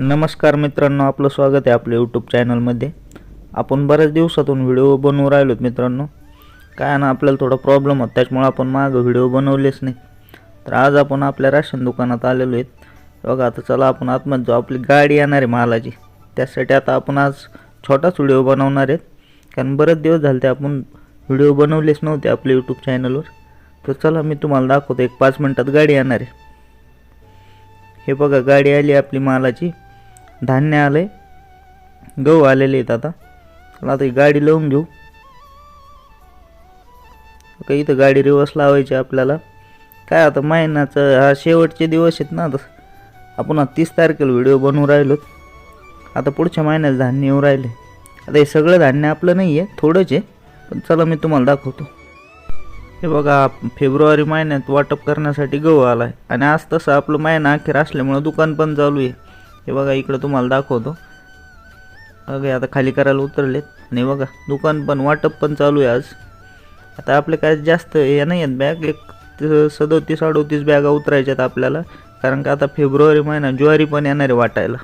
नमस्कार मित्रांनो आपलं स्वागत आहे आपल्या यूट्यूब चॅनलमध्ये आपण बऱ्याच दिवसातून व्हिडिओ बनवू राहिलोत मित्रांनो. काय ना आपल्याला थोडा प्रॉब्लेम होता त्याच्यामुळे आपण मागं व्हिडिओ बनवलेच नाही. तर आज आपण आपल्या राशन दुकानात आलेलो आहेत. बघा आता चला आपण आतमध्ये जाऊ. आपली गाडी येणार आहे मालाची. त्यासाठी आता आपण आज छोटाच व्हिडिओ बनवणार आहेत. कारण बरेच दिवस झाले ते आपण व्हिडिओ बनवलेच नव्हते आपल्या यूट्यूब चॅनलवर तर चला मी तुम्हाला दाखवतो. एक पाच मिनटात गाडी येणार आहे. हे बघा गाडी आली आपली मालाची. धान्य आलंय गहू आलेले आहेत आता. चला आता ही गाडी लावून घेऊ. का इथं गाडी रिवर्स लावायची आपल्याला. काय आता महिन्याचं हा शेवटचे दिवस आहेत ना आता. आपण तीस तारखेला व्हिडिओ बनवू राहिलो. आता पुढच्या महिन्यात धान्य येऊ राहिले. आता हे सगळं धान्य आपलं नाही आहे थोडंच आहे. पण चला मी तुम्हाला दाखवतो. हे बघा फेब्रुवारी महिन्यात वाटप करण्यासाठी गहू आला आहे आणि आज तसं आपलं महिना अखेर असल्यामुळं दुकान पण चालू आहे. हे बघा इकडं तुम्हाला दाखवतो. बघा आता खाली करायला उतरलेत. आणि बघा दुकान पण वाटप पण चालू आहे आज. आता आपले काय जास्त हे नाही आहेत बॅग एक सदोतीस अडोतीस बॅगा उतरायच्यात आपल्याला. कारण का आता फेब्रुवारी महिना ज्वारी पण येणार आहे वाटायला.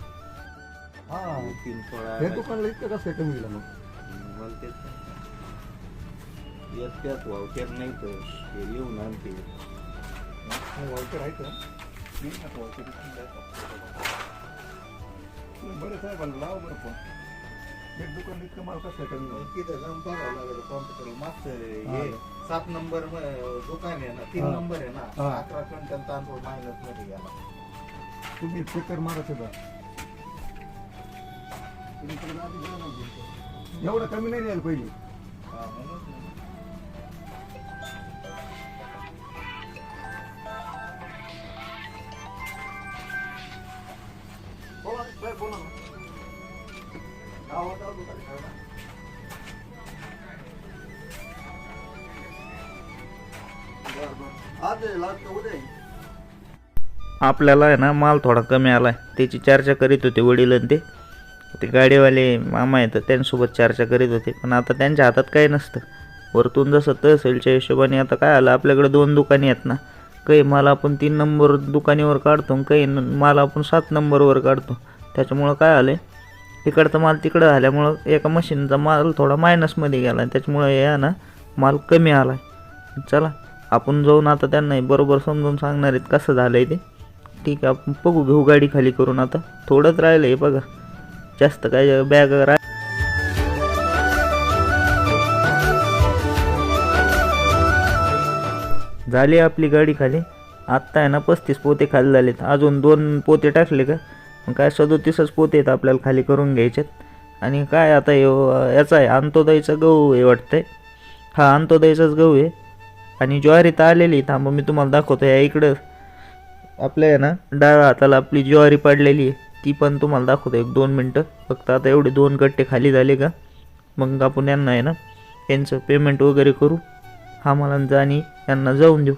नाही हे का बरं साहेब लाव बरं पण हे दुकान इतकं माल कसं कमी झालं? तिथं जाऊन बघावं लागेल कॉम्प्युटर मागचं हा. सात नंबर म- दुकान आहे ना तीन हा. नंबर आहे ना हा. अकरा क्विंटल तांदूळ मायनसमध्ये गेला तुम्ही चक्कर मारत होता एवढं कमी नाही द्यायला पाहिजे हा, म्हणून आपल्याला आहे ना माल थोडा कमी आला आहे त्याची चर्चा करीत होते वडील आणि ते. ते गाडीवाले मामा आहेत त्यांच्यासोबत चर्चा करीत होते. पण आता त्यांच्या हातात काही नसतं. वरतून जसं तहसीलच्या हिशोबाने आता काय आलं आपल्याकडे दोन दुकाने आहेत ना. काही माल आपण तीन नंबर दुकानीवर काढतो आणि काही माल आपण सात नंबरवर काढतो. त्याच्यामुळं काय आलं इकडचा माल तिकडं झाल्यामुळं एका मशीनचा माल थोडा मायनसमध्ये गेला त्याच्यामुळं हे आहे ना माल कमी आला आहे चला आपण जाऊन आता त्यांना बरोबर समजून सांगणार आहेत कसं झालं आहे ते. ठीक आहे आपण बघू घेऊ गाडी खाली करून आता. थोडंच राहिलं आहे बघा. जास्त काय बॅग राह झाली आपली गाडी खाली. आत्ता आहे ना पस्तीस पोते खाली झालेत. अजून दोन पोते टाकले का? मग काय सदोतीसच पोते आहेत आपल्याला खाली करून घ्यायच्यात आणि काय आता याचा आहे अंतोदयचा गहू आहे वाटतंय. हा अंतोदयचाच गहू आहे. आणि ज्वारी तर आलेली थांब मी तुम्हाला दाखवतो. या इकडं आपल्या आहे ना डाव्या हाताला आपली ज्वारी पडलेली आहे. ती पण तुम्हाला दाखवतो. एक दोन मिनटं. फक्त आता एवढे दोन गट्टे खाली झाले का मग आपण यांना आहे ना यांचं पेमेंट वगैरे करू. हमालांचं आणि यांना जाऊन देऊ.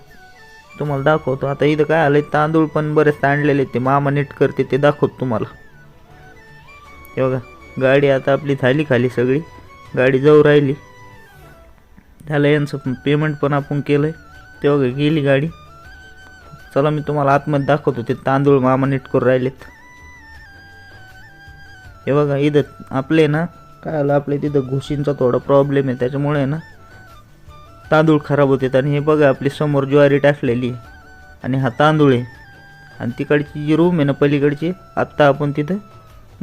तुम्हाला दाखवतो. आता इथं काय आलं तांदूळ पण बरेच आणलेले आहेत ते. मामा नीट करते ते दाखवतो तुम्हाला. हे बघा गाडी आता आपली झाली खाली सगळी. गाडी जाऊ राहिली. झालं यांचं पेमेंट पण आपण केलं आहे ते बघा गेली गाडी. चला मी तुम्हाला आतमध्ये दाखवतो. ते तांदूळ मामा नीट करून राहिलेत. हे बघा इथं आपले ना काय आलं? आपले तिथं घुशींचा थोडा प्रॉब्लेम आहे. त्याच्यामुळे ना तांदूळ खराब होतात आणि हे बघा आपली समोर ज्वारी टाकलेली आणि हा तांदूळ आहे. आणि तिकडची जी रूम आहे ना पलीकडची आत्ता आपण तिथं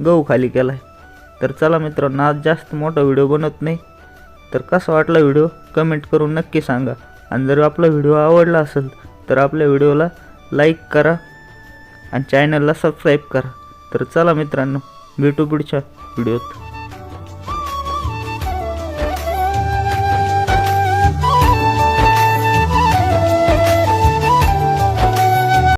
गहू खाली केला आहे तर चला मित्रांनो आज जास्त मोठा व्हिडिओ बनवत नाही. तर कसा वाटला व्हिडिओ? कमेंट करून नक्की सांगा. आणि जर आपला व्हिडिओ आवडला असेल तर आपल्या व्हिडिओला लाईक करा आणि चॅनलला सबस्क्राईब करा. तर चला मित्रांनो भेटू पुढच्या व्हिडिओत.